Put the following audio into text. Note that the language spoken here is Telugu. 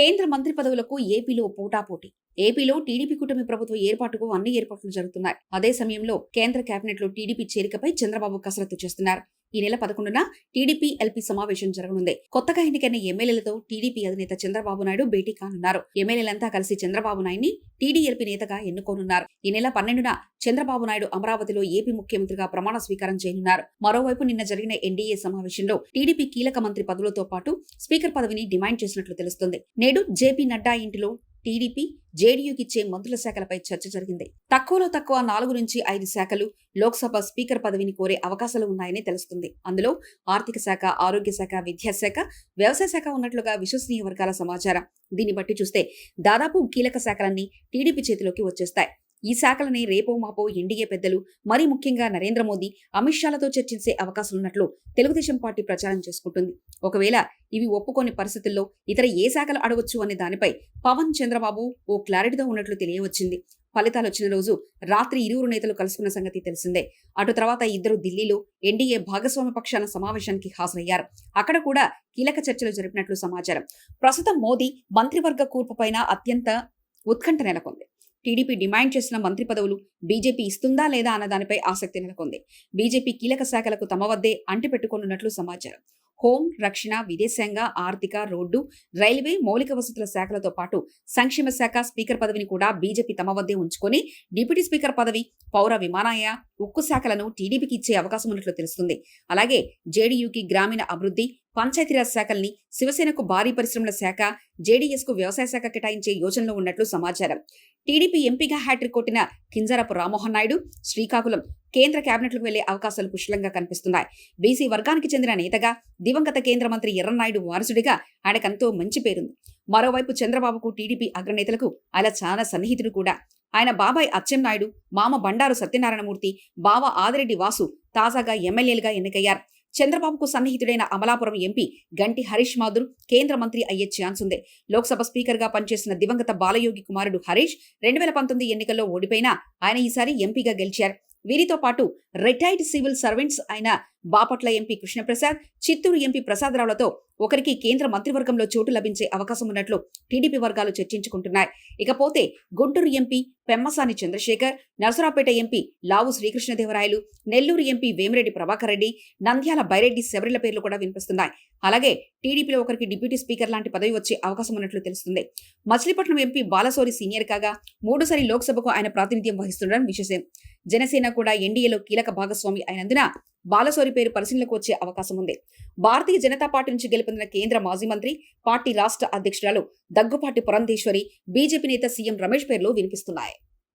కేంద్ర మంత్రి పదవులకు ఏపీలో పోటాపోటీ. ఏపీలో టీడీపీ కూటమి ప్రభుత్వ ఏర్పాటుకు అన్ని ఏర్పాట్లు జరుగుతున్నాయి. అదే సమయంలో కేంద్ర కేబినెట్లో టీడీపీ చేరికపై చంద్రబాబు కసరత్తు చేస్తున్నారు. ఈ నెల పదకొండున టీడీపీ ఎల్పీ సమావేశం జరగనుంది. కొత్తగా ఎన్నికైన ఎమ్మెల్యేలతో టీడీపీ అధినేత చంద్రబాబు నాయుడు భేటీ కానున్నారు. ఎమ్మెల్యేలంతా కలిసి చంద్రబాబు నాయుడిని టీడీఎల్పీ నేతగా ఎన్నుకోనున్నారు. ఈ నెల పన్నెండున చంద్రబాబు నాయుడు అమరావతిలో ఏపీ ముఖ్యమంత్రిగా ప్రమాణ స్వీకారం చేయనున్నారు. మరోవైపు నిన్న జరిగిన ఎన్డీఏ సమావేశంలో టీడీపీ కీలక మంత్రి పదవులతో పాటు స్పీకర్ పదవిని డిమాండ్ చేసినట్లు తెలుస్తుంది. నేడు జేపీ నడ్డా ఇంటిలో టీడీపీ జేడీయూకిచ్చే మంత్రుల శాఖలపై చర్చ జరిగింది. తక్కువలో తక్కువ నాలుగు నుంచి ఐదు శాఖలు లోక్సభ స్పీకర్ పదవిని కోరే అవకాశాలు ఉన్నాయని తెలుస్తుంది. అందులో ఆర్థిక శాఖ ఆరోగ్య శాఖ విద్యాశాఖ వ్యవసాయ శాఖ ఉన్నట్లుగా విశ్వసనీయ వర్గాల సమాచారం. దీన్ని బట్టి చూస్తే దాదాపు కీలక శాఖలన్నీ టీడీపీ చేతిలోకి వచ్చేస్తాయి. ఈ శాఖలని రేపో మాపో ఎన్డీఏ పెద్దలు మరీ ముఖ్యంగా నరేంద్ర మోదీ అమిత్ షాలతో చర్చించే అవకాశం ఉన్నట్లు తెలుగుదేశం పార్టీ ప్రచారం చేసుకుంటుంది. ఒకవేళ ఇవి ఒప్పుకోని పరిస్థితుల్లో ఇతర ఏ శాఖలు అడగొచ్చు అనే దానిపై పవన్ చంద్రబాబు ఓ క్లారిటీతో ఉన్నట్లు తెలియవచ్చింది. ఫలితాలు వచ్చిన రోజు రాత్రి ఇరువురు నేతలు కలుసుకున్న సంగతి తెలిసిందే. అటు తర్వాత ఇద్దరు ఢిల్లీలో ఎన్డీఏ భాగస్వామి పక్షాల సమావేశానికి హాజరయ్యారు. అక్కడ కూడా కీలక చర్చలు జరిపినట్లు సమాచారం. ప్రస్తుతం మోదీ మంత్రివర్గ కూర్పు పైన అత్యంత ఉత్కంఠ నెలకొంది. టీడీపీ డిమాండ్ చేసిన మంత్రి పదవులు బీజేపీ ఇస్తుందా లేదా అన్న దానిపై ఆసక్తి నెలకొంది. బీజేపీ కీలక శాఖలకు తమ వద్దే అంటిపెట్టుకోనున్నట్లు సమాచారం. హోం రక్షణ విదేశాంగ ఆర్థిక రోడ్డు రైల్వే మౌలిక వసతుల శాఖలతో పాటు సంక్షేమ శాఖ స్పీకర్ పదవిని కూడా బీజేపీ తమ వద్దే ఉంచుకొని డిప్యూటీ స్పీకర్ పదవి పౌర విమానాయ ఉక్కు శాఖలను టీడీపీకి ఇచ్చే అవకాశం ఉన్నట్లు తెలుస్తుంది. అలాగే జేడీయూకి గ్రామీణ అభివృద్ధి పంచాయతీరాజ్ శాఖల్ని శివసేనకు భారీ పరిశ్రమల శాఖ జేడీఎస్కు వ్యవసాయ శాఖ కేటాయించే యోచనలో ఉన్నట్లు సమాచారం. టీడీపీ ఎంపీగా హ్యాట్రిక్ కొట్టిన కింజరపు రామ్మోహన్ నాయుడు శ్రీకాకుళం కేంద్ర కేబినెట్లకు వెళ్ళే అవకాశాలు పుష్కలంగా కనిపిస్తున్నాయి. బీసీ వర్గానికి చెందిన నేతగా దివంగత కేంద్ర మంత్రి ఎర్రనాయుడు వారసుడిగా ఆయనకంతో మంచి పేరుంది. మరోవైపు చంద్రబాబుకు టీడీపీ అగ్రనేతలకు ఆయన చాలా సన్నిహితుడు కూడా. ఆయన బాబాయ్ అచ్చెన్నాయుడు మామ బండారు సత్యనారాయణమూర్తి బావ ఆదిరెడ్డి వాసు తాజాగా ఎమ్మెల్యేలుగా ఎన్నికయ్యారు. చంద్రబాబుకు సన్నిహితుడైన అమలాపురం ఎంపీ గంటి హరీష్ మాధుర్ కేంద్ర మంత్రి అయ్యే ఛాన్స్ ఉంది. లోక్సభ స్పీకర్గా పనిచేసిన దివంగత బాలయోగి కుమారుడు హరీష్ రెండు వేల పంతొమ్మిది ఎన్నికల్లో ఓడిపోయినా ఆయన ఈసారి ఎంపీగా గెలిచారు. వీరితో పాటు రిటైర్డ్ సివిల్ సర్వెంట్స్ అయిన బాపట్ల ఎంపీ కృష్ణప్రసాద్ చిత్తూరు ఎంపీ ప్రసాదరావులతో ఒకరికి కేంద్ర మంత్రివర్గంలో చోటు లభించే అవకాశం ఉన్నట్లు టీడీపీ వర్గాలు చర్చించుకుంటున్నాయి. ఇకపోతే Guntur MP Pemmasani Chandrasekhar Narasaraopet MP Lavu Sri Krishnadevarayalu Nellore MP Vemireddy Prabhakar Reddy Nandyal Byreddy శబరిల పేర్లు కూడా వినిపిస్తున్నాయి. అలాగే టీడీపీలో ఒకరికి డిప్యూటీ స్పీకర్ లాంటి పదవి వచ్చే అవకాశం ఉన్నట్లు తెలుస్తుంది. మచిలీపట్నం ఎంపీ బాలసోరి సీనియర్ కాగా మూడోసారి లోక్సభకు ఆయన ప్రాతినిధ్యం వహిస్తుండడం విశేషం. జనసేన కూడా ఎన్డీఏలో కీలక భాగస్వామి అయినందున బాలసోరి పేరు పరిశీలనకు వచ్చే అవకాశం ఉంది. భారతీయ జనతా పార్టీ నుంచి గెలుపొందిన కేంద్ర మాజీ మంత్రి పార్టీ రాష్ట్ర అధ్యక్షురాలు దగ్గుపాటి పురంధేశ్వరి బీజేపీ నేత సీఎం రమేష్ పేర్లు వినిపిస్తున్నాయి.